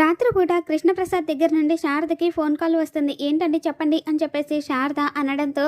రాత్రిపూట కృష్ణప్రసాద్ దగ్గర నుండి శారదకి ఫోన్ కాల్ వస్తుంది. ఏంటండి చెప్పండి అని చెప్పేసి శారద అనడంతో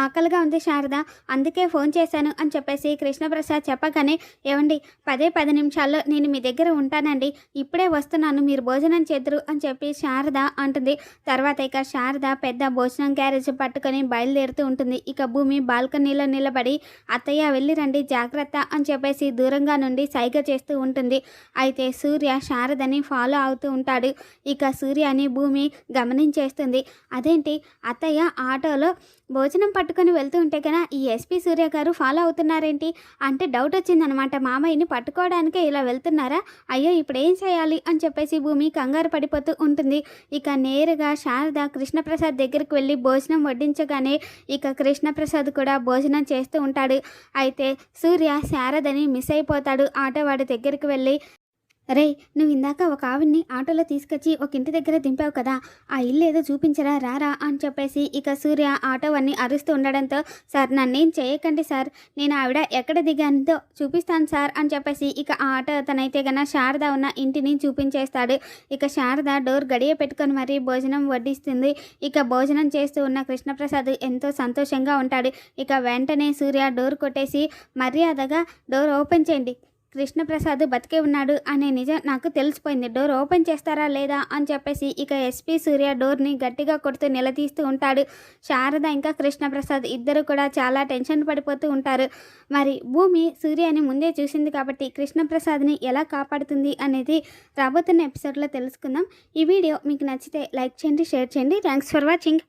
ఆకలిగా ఉంది శారద. అందుకే ఫోన్ చేశాను అని చెప్పేసి కృష్ణప్రసాద్ చెప్పగానే ఏమండి పదే పది నిమిషాల్లో నేను మీ దగ్గర ఉంటానండి. ఇప్పుడే వస్తున్నాను. మీరు భోజనం చేద్దరు అని చెప్పి శారద అంటుంది. తర్వాత ఇక శారద పెద్ద భోజనం క్యారేజ్ పట్టుకొని బయలుదేరుతూ ఉంటుంది. ఇక భూమి బాల్కనీలో నిలబడి అత్తయ్య వెళ్ళి రండి జాగ్రత్త అని చెప్పేసి దూరంగా నుండి సైగ చేస్తూ ఉంటుంది. అయితే సూర్య శారదని ఫాలో అవుతూ ఉంటాడు. ఇక సూర్యని భూమి గమనించేస్తుంది. అదేంటి? అత్తయ్య ఆటోలో భోజనం పట్టుకొని వెళ్తూ ఉంటే కన్నా ఈ ఎస్పీ సూర్య గారు ఫాలో అవుతున్నారేంటి? అంటే డౌట్ వచ్చిందనమాట. మామయ్యని పట్టుకోవడానికే ఇలా వెళ్తున్నారా? అయ్యో ఇప్పుడు ఏం చేయాలి? అని చెప్పేసి భూమి కంగారు పడిపోతూ ఉంటుంది. ఇక నేరుగా శారద కృష్ణప్రసాద్ దగ్గరికి వెళ్ళి భోజనం వడ్డించగానే ఇక కృష్ణప్రసాద్ కూడా భోజనం చేస్తూ ఉంటాడు. అయితే సూర్య శారదని మిస్ అయిపోతాడు. ఆటో వాడి దగ్గరికి వెళ్ళి రే నువ్వు ఇందాక ఒక ఆవిడ్ని ఆటోలో తీసుకొచ్చి ఒక ఇంటి దగ్గర దింపావు కదా ఆ ఇల్లు ఏదో చూపించరా రారా అని చెప్పేసి ఇక సూర్య ఆటో అన్ని అరుస్తూ ఉండడంతో సార్ నన్నేం చేయకండి సార్ నేను ఆవిడ ఎక్కడ దిగానుతో చూపిస్తాను సార్ అని చెప్పేసి ఇక ఆ ఆటో అతనైతే గన శారద ఉన్న ఇంటిని చూపించేస్తాడు. ఇక శారద డోర్ గడియ పెట్టుకొని మరీ భోజనం వడ్డిస్తుంది. ఇక భోజనం చేస్తూ ఉన్న కృష్ణప్రసాద్ ఎంతో సంతోషంగా ఉంటాడు. ఇక వెంటనే సూర్య డోర్ కొట్టేసి మర్యాదగా డోర్ ఓపెన్ చేయండి కృష్ణప్రసాద్ బతికే ఉన్నాడు అనే నిజం నాకు తెలిసిపోయింది. డోర్ ఓపెన్ చేస్తారా లేదా అని చెప్పేసి ఇక ఎస్పీ సూర్య డోర్ని గట్టిగా కొడుతూ నిలదీస్తూ ఉంటాడు. శారద ఇంకా కృష్ణప్రసాద్ ఇద్దరు కూడా చాలా టెన్షన్ పడిపోతూ ఉంటారు. మరి భూమి సూర్యని ముందే చూసింది కాబట్టి కృష్ణప్రసాద్ని ఎలా కాపాడుతుంది అనేది రాబోతున్న ఎపిసోడ్లో తెలుసుకుందాం. ఈ వీడియో మీకు నచ్చితే లైక్ చేయండి షేర్ చేయండి. Thanks for watching.